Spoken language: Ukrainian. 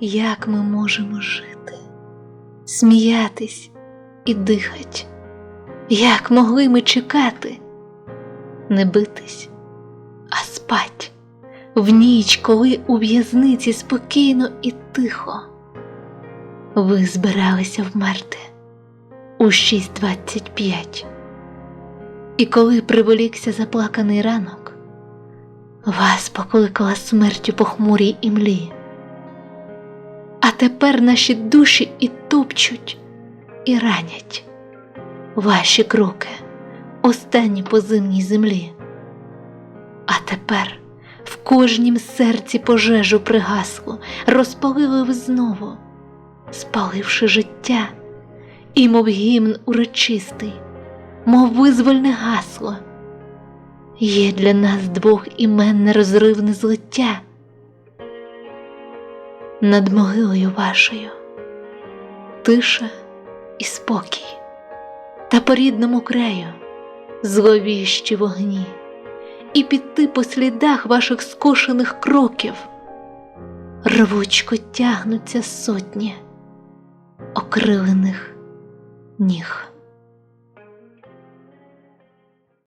як ми можемо жити, сміятись і дихать, як могли ми чекати, не битись, а спать в ніч, коли у в'язниці спокійно і тихо. Ви збиралися вмерти у 6.25. І коли приволікся заплаканий ранок, вас покликала смертю похмурій імлі. Тепер наші душі і топчуть, і ранять ваші кроки, останні по зимній землі. А тепер в кожнім серці пожежу пригасло, розпалили ви знову, спаливши життя, і, мов гімн урочистий, мов визвольне гасло. Є для нас двох імен нерозривне злиття. Над могилою вашою. Тиша і спокій, та по рідному краю зловіщі вогні, і піти по слідах ваших скошених кроків. Рвучко тягнуться сотні окрилених ніг.